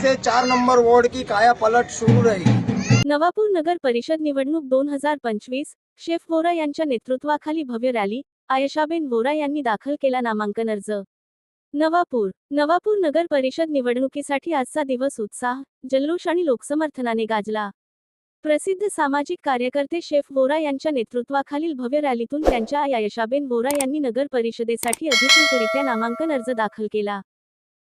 से चार number ward की काया पलट शुरू रहेगी नवापूर नगर परिषद निवडणूक दोन हजार पंचवीस शेफ वोरा यांच्या नेतृत्वाखाली भव्य रॅली आयशाबेन वोरा यांनी दाखल केला नामांकन अर्ज. नवापूर नवापूर नगर परिषद निवडणुकीसाठी आजचा दिवस उत्साह जल्लोष आणि लोकसमर्थनाने गाजला. प्रसिद्ध सामाजिक कार्यकर्ते शेफ वोरा यांच्या नेतृत्वाखालील भव्य रॅलीतून त्यांच्या आई आयशाबेन वोरा यांनी नगर परिषदेसाठी अधिकृतरित्या नामांकन अर्ज दाखल केला.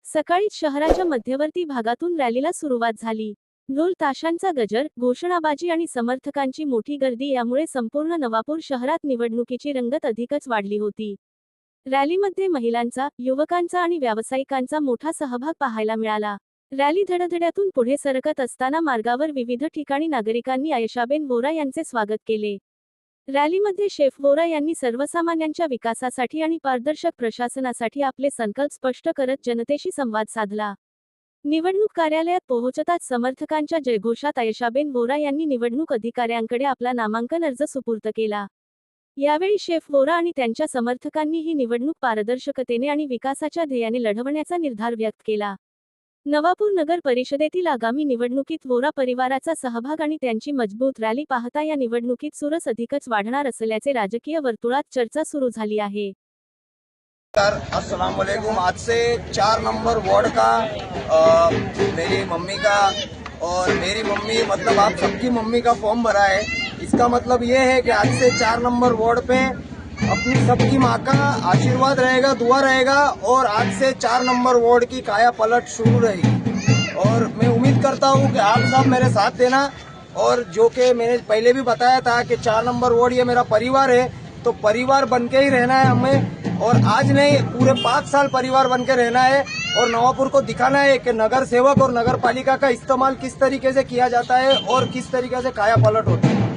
सकाळीच शहराच्या मध्यवर्ती भागातून रॅलीला सुरुवात झाली. ढोल ताशांचा गजर घोषणाबाजी आणि समर्थकांची मोठी गर्दी यामुळे संपूर्ण नवापूर शहरात निवडणुकीची रंगत अधिकच वाढली होती. रॅलीमध्ये महिलांचा युवकांचा आणि व्यावसायिकांचा मोठा सहभाग पाहायला मिळाला. रॅली धडधड्यातून पुढे सरकत असताना मार्गावर विविध ठिकाणी नागरिकांनी आयशाबेन वोरा यांचे स्वागत केले. रॅलीमध्ये शेफ वोरा यांनी सर्वसामान्यांच्या विकासासाठी आणि पारदर्शक प्रशासनासाठी आपले संकल्प स्पष्ट करत जनतेशी संवाद साधला. निवडणूक कार्यालयात पोहोचताच समर्थकांच्या जयघोषात आयशाबेन वोरा यांनी निवडणूक अधिकाऱ्यांकडे आपला नामांकन अर्ज सुपूर्त केला. यावेळी शेफ वोरा आणि त्यांच्या समर्थकांनी ही निवडणूक पारदर्शकतेने आणि विकासाच्या ध्येयाने लढवण्याचा निर्धार व्यक्त केला. नवापूर नगर परिषदेतील आगामी निवडणुकीत वोरा परिवाराचा सहभाग आणि त्यांची मजबूत रॅली पाहता या निवडणुकीत सुरस अधिकच वाढणार असल्याचे राजकीय वर्तुळात चर्चा सुरू झाली आहे. तर अस्सलाम वालेकुम आज से चार नंबर वार्ड का आ, मेरी मम्मी का और मेरी मम्मी मतलब आप सबकी मम्मी का फॉर्म भरा है। इसका मतलब ये है कि आज से चार नंबर वार्ड पे अपनी सबकी माँ का आशीर्वाद रहेगा, दुआ रहेगा और आज से चार नंबर वार्ड की काया पलट शुरू रहेगी। और मैं उम्मीद करता हूँ कि आप सब मेरे साथ देना और जो कि मैंने पहले भी बताया था कि चार नंबर वार्ड ये मेरा परिवार है तो परिवार बन के ही रहना है हमें। और आज नहीं, पूरे पाँच साल परिवार बन के रहना है और नवापुर को दिखाना है कि नगर सेवक और नगर पालिका का इस्तेमाल किस तरीके से किया जाता है और किस तरीके से काया पलट होता है।